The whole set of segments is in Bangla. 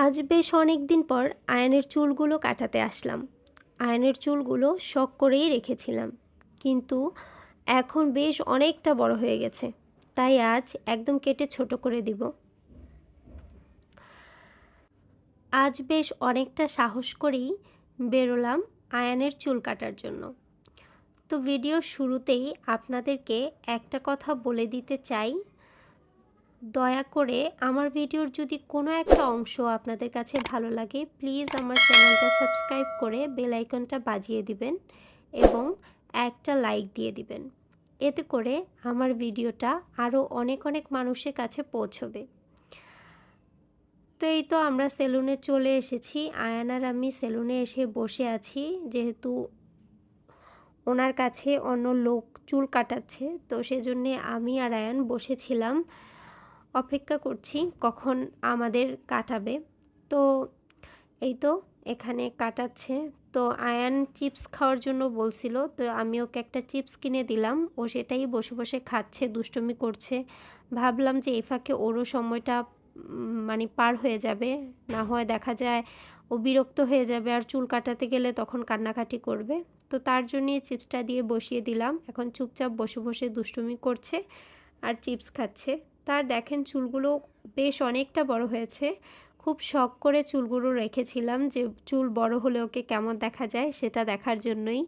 আজ বেশ অনেক দিন পর আয়নের চুলগুলো কাটাতে আসলাম। আয়নের চুলগুলো শখ করেই রেখেছিলাম। কিন্তু এখন বেশ অনেকটা বড় হয়ে গেছে। তাই আজ একদম কেটে ছোট করে দিব। আজ বেশ অনেকটা সাহস করেই বেরোলাম আয়ানের চুল কাটার জন্য। তো ভিডিও শুরুতেই আপনাদেরকে একটা কথা বলে দিতে চাই। দয়া করে আমার ভিডিওর যদি কোনো একটা অংশ আপনাদের কাছে ভালো লাগে প্লিজ আমার চ্যানেলটা সাবস্ক্রাইব করে বেল আইকনটা বাজিয়ে দিবেন এবং একটা লাইক দিয়ে দিবেন। এতে করে আমার ভিডিওটা আরও অনেক অনেক মানুষের কাছে পৌঁছবে। তো এই তো আমরা সেলুনে চলে এসেছি। আয়ান আর আমি সেলুনে এসে বসে আছি, যেহেতু ওনার কাছে অন্য লোক চুল কাটাচ্ছে, তো সেজন্যে আমি আর আয়ান বসেছিলাম। অপেক্ষা করছি কখন আমাদের কাটাবে। তো এই তো এখানে কাটাচ্ছে। তো আয়ান চিপস খাওয়ার জন্য বলছিল, তো আমি ওকে একটা চিপস কিনে দিলাম। ও সেটাই বসে বসে খাচ্ছে, দুষ্টমি করছে। ভাবলাম যে এই ফাঁকে ওরও সময়টা মানে পার হয়ে যাবে। না হয় দেখা যায় ও বিরক্ত হয়ে যাবে আর চুল কাটাতে গেলে তখন কান্নাকাটি করবে। তো তার জন্যে চিপসটা দিয়ে বসিয়ে দিলাম। এখন চুপচাপ বসে বসে দুষ্টুমি করছে আর চিপস খাচ্ছে। তার দেখেন চুলগুলো বেশ অনেকটা বড় হয়েছে। খুব শখ করে চুলগুলো রেখেছিলাম যে চুল বড় হলে ওকে কেমন দেখা যায় সেটা দেখার জন্যই।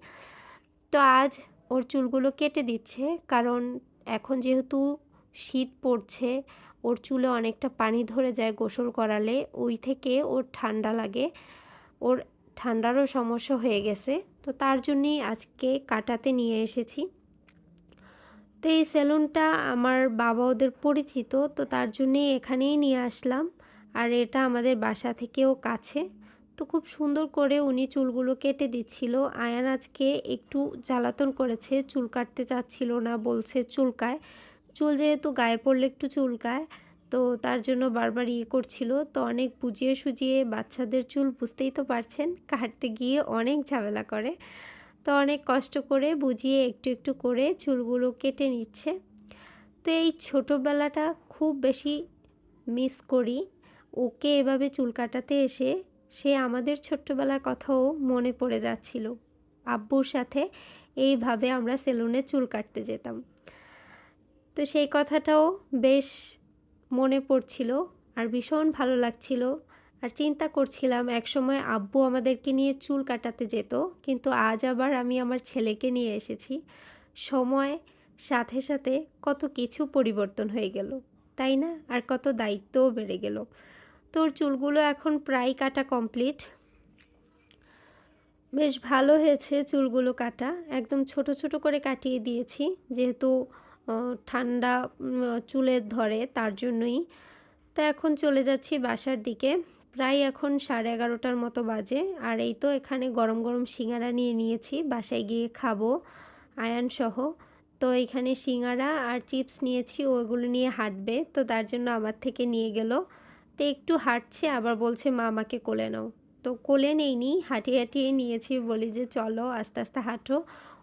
তো আজ ওর চুলগুলো কেটে দিচ্ছে কারণ এখন যেহেতু শীত পড়ছে, ওর চুলে অনেকটা পানি ধরে যায় গোসল করালে, ওই থেকে ওর ঠান্ডা লাগে। ওর ঠান্ডারও সমস্যা হয়ে গেছে। তো তার জন্যই আজকে কাটাতে নিয়ে এসেছি। তো এই সেলুনটা আমার বাবা ওদের পরিচিত, তো তার জন্যেই এখানেই নিয়ে আসলাম। আর এটা আমাদের বাসা থেকেও কাছে। তো খুব সুন্দর করে উনি চুলগুলো কেটে দিচ্ছিল। আয়ান আজকে একটু জ্বালাতন করেছে, চুল কাটতে চাচ্ছিল না বলছে চুলকায়। চুল যেহেতু গায়ে পড়লে একটু চুলকায়, তো তার জন্য বারবার ইয়ে করছিল। তো অনেক বুঝিয়ে সুজিয়ে বাচ্চাদের চুল বুঝতেই তো পারছেন, কাটতে গিয়ে অনেক ঝামেলা করে। তো অনেক কষ্ট করে বুঝিয়ে একটু একটু করে চুলগুলো কেটে নিচ্ছে। তো এই ছোটোবেলাটা খুব বেশি মিস করি। ওকে এভাবে চুল কাটাতে এসে সে আমাদের ছোট্টবেলার কথাও মনে পড়ে যাচ্ছিল। আব্বুর সাথে এইভাবে আমরা সেলুনে চুল কাটতে যেতাম। তো সেই কথাটাও বেশ মনে পড়ছিল আর ভীষণ ভালো লাগছিল। আর চিন্তা করছিলাম, একসময় আব্বু আমাদেরকে নিয়ে চুল কাটাতে যেত, কিন্তু আজ আবার আমি আমার ছেলেকে নিয়ে এসেছি। সময়, সাথে সাথে কত কিছু পরিবর্তন হয়ে গেল, তাই না? আর কত দায়িত্বও বেড়ে গেল। তোর চুলগুলো এখন প্রায় কাটা কমপ্লিট। বেশ ভালো হয়েছে চুলগুলো কাটা। একদম ছোট ছোট করে কাটিয়ে দিয়েছি, যেহেতু ঠান্ডা চুলের ধরে, তার জন্যই। তা এখন চলে যাচ্ছি বাসার দিকে। প্রায় এখন সাড়ে এগারোটার মতো বাজে। আর এই তো এখানে গরম গরম সিঙ্গারা নিয়ে নিয়েছি। বাসায় গিয়ে খাব আয়ান সহ। তো এখানে সিঙ্গারা আর চিপস নিয়েছি ওইগুলো নিয়ে হাঁটবে। তো তার জন্য আমার থেকে নিয়ে গেল। তো একটু হাঁটছে, আবার বলছে, মা, আমাকে কোলে নাও। তো কোলে নেইনি, হাঁটিয়ে হাঁটিয়ে নিয়েছি। বলি যে, চলো, আস্তে আস্তে হাঁটো।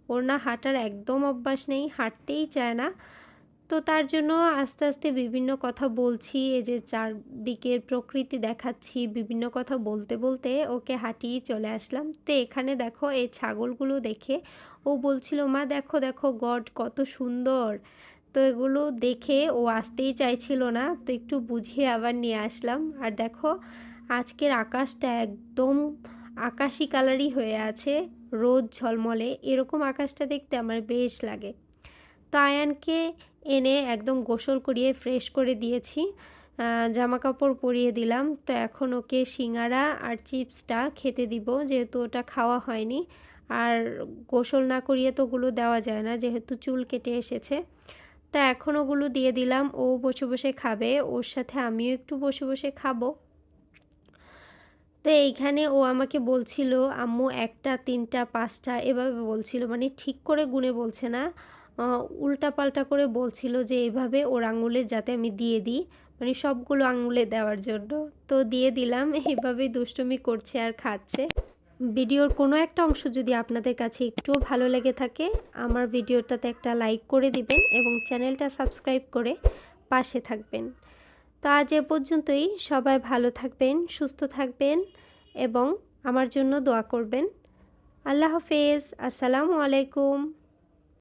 ওর না হাঁটার একদম অভ্যাস নেই, হাঁটতেই চায় না। তো তার জন্য আস্তে আস্তে বিভিন্ন কথা বলছি, এই যে চারদিকের প্রকৃতি দেখাচ্ছি, বিভিন্ন কথা বলতে বলতে ওকে হাঁটিয়ে চলে আসলাম। তো এখানে দেখো এই ছাগলগুলো দেখে ও বলছিল, মা, দেখো দেখো, গড কত সুন্দর। তো এগুলো দেখে ও আসতেই চাইছিল না, তো একটু বুঝিয়ে আবার নিয়ে আসলাম। আর দেখো, আজকের আকাশটা একদম আকাশি কালারই হয়ে আছে, রোদ ঝলমলে, এরকম আকাশটা দেখতে আমার বেশ লাগে। আয়ানকে এনে একদম গোসল করিয়ে ফ্রেশ করে দিয়েছি। জামা কাপড় পরিয়ে দিলাম। তো এখন ওকে সিঙ্গারা আর চিপসটা খেতে দিব, যেহেতু ওটা খাওয়া হয়নি। আর গোসল না করিয়ে তো ওগুলো দেওয়া যায় না, যেহেতু চুল কেটে এসেছে। তা এখন ওগুলো দিয়ে দিলাম। ও বসে বসে খাবে, ওর সাথে আমিও একটু বসে বসে খাব। তো এইখানে ও আমাকে বলছিল, আম্মু, একটা, তিনটা, পাঁচটা, এভাবে বলছিল। মানে ঠিক করে গুনে বলছে না। উল্টা পাল্টা করে বলছিল যে এইভাবে ওর আঙুলে যাতে আমি দিয়ে দিই মানে সবগুলো আঙুলে দেওয়ার জন্য। তো দিয়ে দিলাম এইভাবে দুষ্টুমি করছে আর খাচ্ছে। ভিডিওর কোনো একটা অংশ যদি আপনাদের কাছে একটুও ভালো লেগে থাকে, আমার ভিডিওটাতে একটা লাইক করে দিবেন এবং চ্যানেলটা সাবস্ক্রাইব করে পাশে থাকবেন। তো আজ এ পর্যন্তই, সবাই ভালো থাকবেন, সুস্থ থাকবেন এবং আমার জন্য দোয়া করবেন। আল্লাহ হাফেজ, আসসালামু আলাইকুম।